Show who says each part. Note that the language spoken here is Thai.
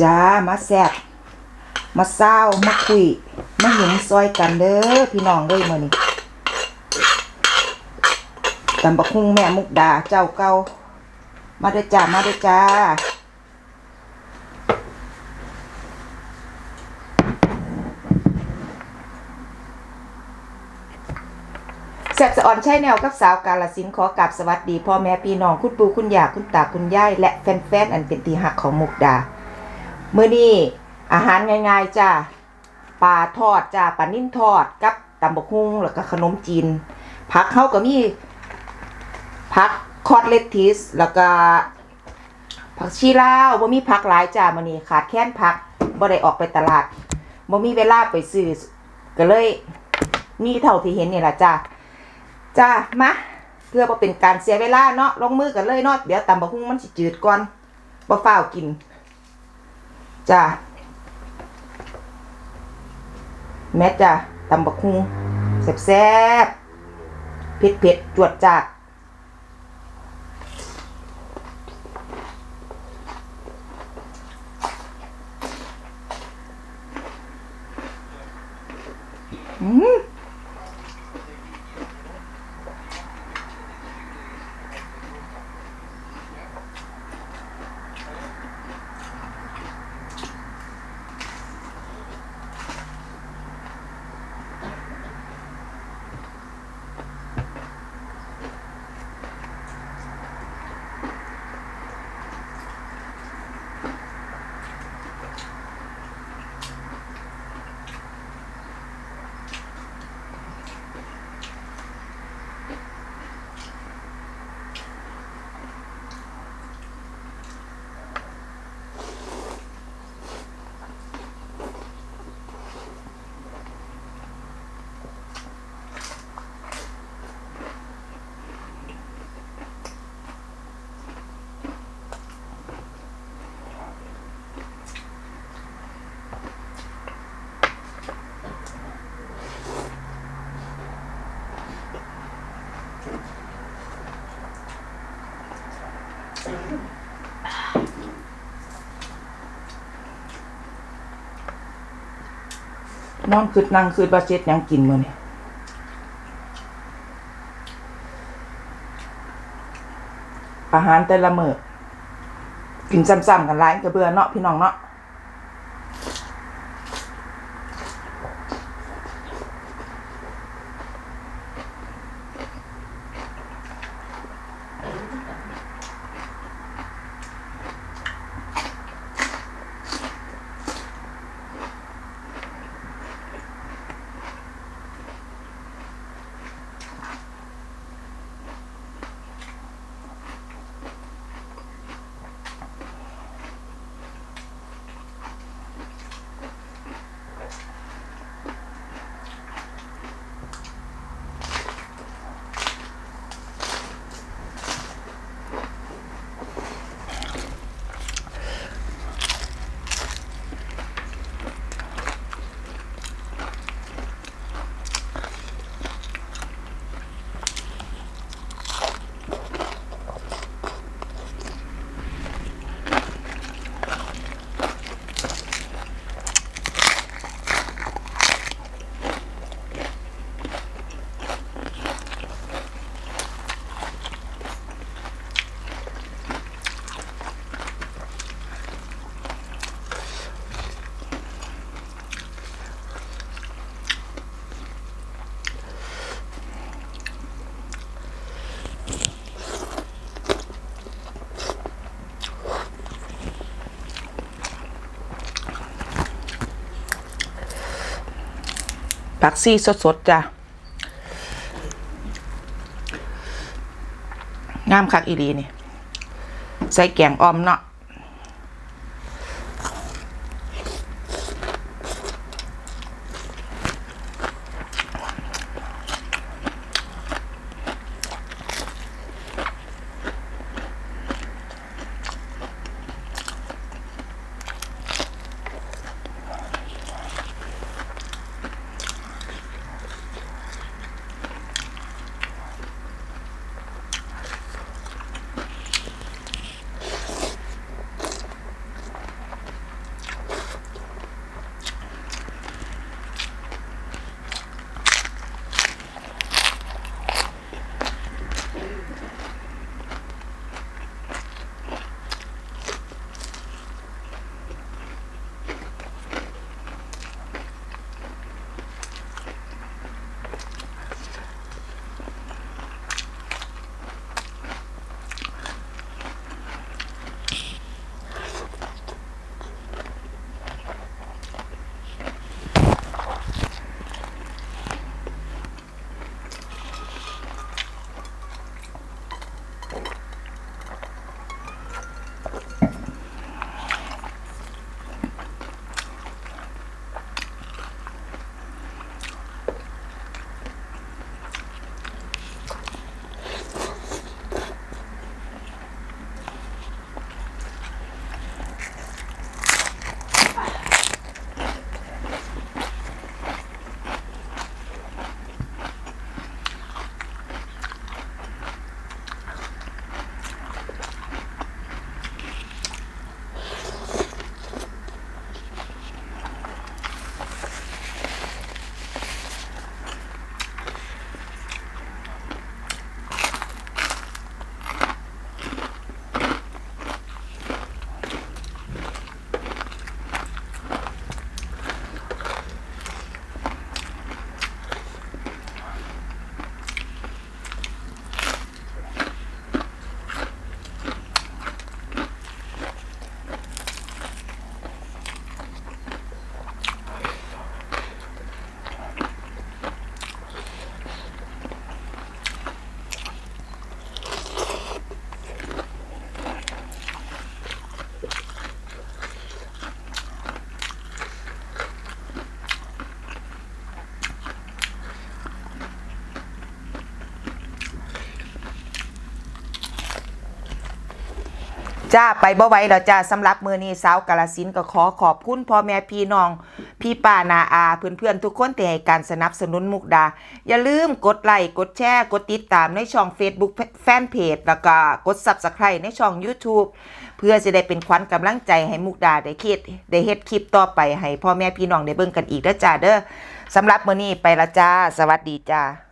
Speaker 1: จ้ามาแซ่บมาเศร้ามาคุยมาหยุมซอยกันเด้อพี่น้องเด้ยมื้อนี้ตำบักหุ่งแม่มุกดาเจ้าเก่ามาด้จ้ามาด้จ้าแซ่บสะออนใช่แนวกับสาวกาลสินขอกราบสวัสดีพ่อแม่พี่น้องคุณปู่คุณย่าคุณตาคุณยายและแฟนๆอันเป็นตีหักของมุกดา มื้อนี้อาหารง่ายๆจ้าปลาทอดจ้าปลานิ่มทอดกับตำบักฮุ่งแล้วก็ขนมจีนผักเขาก็มีผักคอดเลตทิสแล้วก็ผักชีลาวบ่มีผักหลายจ้ามื้อนี้ขาดแคลนผักบ่ได้ออกไปตลาดบ่มีเวลาไปซื้อก็เลยมีเท่าที่เห็นนี่แหละจ้าจ้ามาเพื่อบ่เป็นการเสียเวลาเนาะลงมือกันเลยเนาะเดี๋ยวตำบักหุ่งมันสิจืดก่อนบ่ฟ้าวกิน จ้ะแม่จ้ะตำบักหุ่งแซ่บๆเผ็ดเผ็ดจวดจาดอืม นอนคืดนั่งคืดบาเจ็ดยังกินมือเนี่ยอาหารแต่ละมือกินซ้ำๆกันหลายก็เบื่อเนาะพี่น้องเนาะ ผักซี่สดๆจ้ะงามคักอีรีนี่ ใส่แกงออมเนาะ จ้าไปบ่ไหว้แล้วจ้าสำหรับมือนี้สาวกาลสินก็ขอขอบคุณพ่อแม่พี่น้อง พี่ป้านาอาเพื่อนๆทุกคนที่ให้การสนับสนุนมุกดา อย่าลืมกดไลค์กดแชร์ กดติดตามในช่อง Facebook แฟนเพจแล้วก็กด Subscribe ในช่อง YouTube เพื่อจะได้เป็นขวัญกำลังใจให้มุกดาได้คิดได้เฮ็ดคลิปต่อไปให้พ่อแม่พี่น้องได้เบิ่งกันอีกเด้อจ้าเด้อสำหรับมื้อนี้ไปละจ้า สวัสดีจ้า